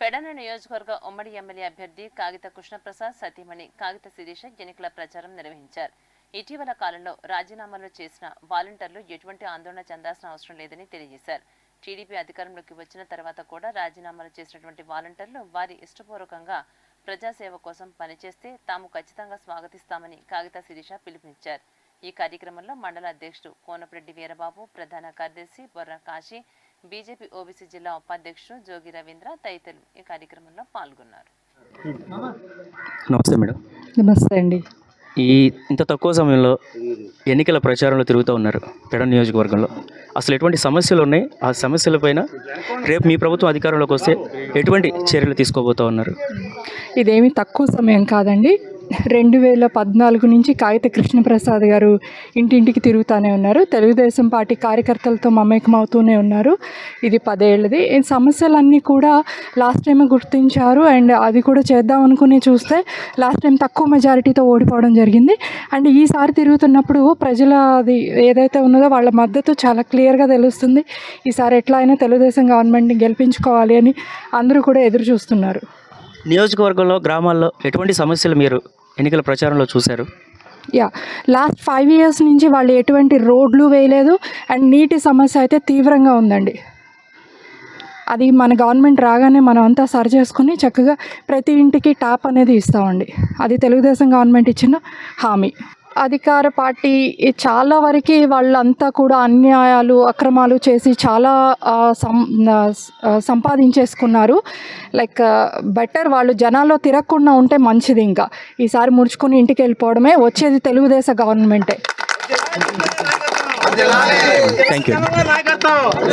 పెడన నియోజకవర్గ ఉమ్మడి ఎమ్మెల్యే అభ్యర్థి కాగిత కృష్ణప్రసాద్ సతీమణి కాగిత శిరీష ఎన్నికల ప్రచారం నిర్వహించారు. ఇటీవల కాలంలో రాజీనామాలు చేసిన వాలంటీర్లు ఎటువంటి ఆందోళన చెందాల్సిన అవసరం లేదని తెలియజేశారు. టీడీపీ అధికారంలోకి వచ్చిన తర్వాత కూడా రాజీనామాలు చేసినటువంటి వాలంటీర్లు వారి ఇష్టపూర్వకంగా ప్రజాసేవ కోసం పనిచేస్తే తాము ఖచ్చితంగా స్వాగతిస్తామని కాగిత శిరీష పిలుపునిచ్చారు. ఈ కార్యక్రమంలో మండల అధ్యక్షుడు కోనపరెడ్డి వీరబాబు ప్రధాన కార్యదర్శి బొర్ర కాశీ బీజేపీ ఓబీసీ జిల్లా ఉపాధ్యక్షుడు జోగి రవీంద్ర తదితరులు ఈ కార్యక్రమంలో పాల్గొన్నారు. నమస్తే మేడం. నమస్తే అండి. ఈ ఇంత తక్కువ సమయంలో ఎన్నికల ప్రచారంలో తిరుగుతూ ఉన్నారు పెడ నియోజకవర్గంలో. అసలు ఎటువంటి సమస్యలు ఉన్నాయి? ఆ సమస్యలపైన రేపు మీ ప్రభుత్వం అధికారంలోకి వస్తే ఎటువంటి చర్యలు తీసుకోబోతూ ఉన్నారు? ఇదేమి తక్కువ సమయం కాదండి. రెండు వేల పద్నాలుగు నుంచి కాగిత కృష్ణప్రసాద్ గారు ఇంటింటికి తిరుగుతూనే ఉన్నారు. తెలుగుదేశం పార్టీ కార్యకర్తలతో మమేకం అవుతూనే ఉన్నారు. ఇది పదేళ్ళది. ఈ సమస్యలన్నీ కూడా లాస్ట్ టైం గుర్తించారు. అండ్ అది కూడా చేద్దాం అనుకుని చూస్తే లాస్ట్ టైం తక్కువ మెజారిటీతో ఓడిపోవడం జరిగింది. అండ్ ఈసారి తిరుగుతున్నప్పుడు ప్రజల అది ఏదైతే ఉన్నదో వాళ్ళ మద్దతు చాలా క్లియర్గా తెలుస్తుంది. ఈసారి ఎట్లా అయినా తెలుగుదేశం గవర్నమెంట్ని గెలిపించుకోవాలి అని అందరూ కూడా ఎదురు చూస్తున్నారు. నియోజకవర్గంలో గ్రామాల్లో ఎటువంటి సమస్యలు మీరు ఎన్నికల ప్రచారంలో చూశారు? యా లాస్ట్ ఫైవ్ ఇయర్స్ నుంచి వాళ్ళు ఎటువంటి రోడ్లు వేయలేదు అండ్ నీటి సమస్య అయితే తీవ్రంగా ఉందండి. అది మన గవర్నమెంట్ రాగానే మనం అంతా సరి చేసుకుని చక్కగా ప్రతి ఇంటికి ట్యాప్ అనేది ఇస్తామండి. అది తెలుగుదేశం గవర్నమెంట్ ఇచ్చిన హామీ. అధికార పార్టీ ఈ చాలా వరకు వాళ్ళంతా కూడా అన్యాయాలు అక్రమాలు చేసి చాలా సం సంపాదించేసుకున్నారు. లైక్ బెటర్ వాళ్ళు జనాల్లో తిరగకుండా ఉంటే మంచిది ఇంకా. ఈసారి ముడుచుకుని ఇంటికి వెళ్ళిపోవడమే వచ్చేది తెలుగుదేశం గవర్నమెంటే. Thank you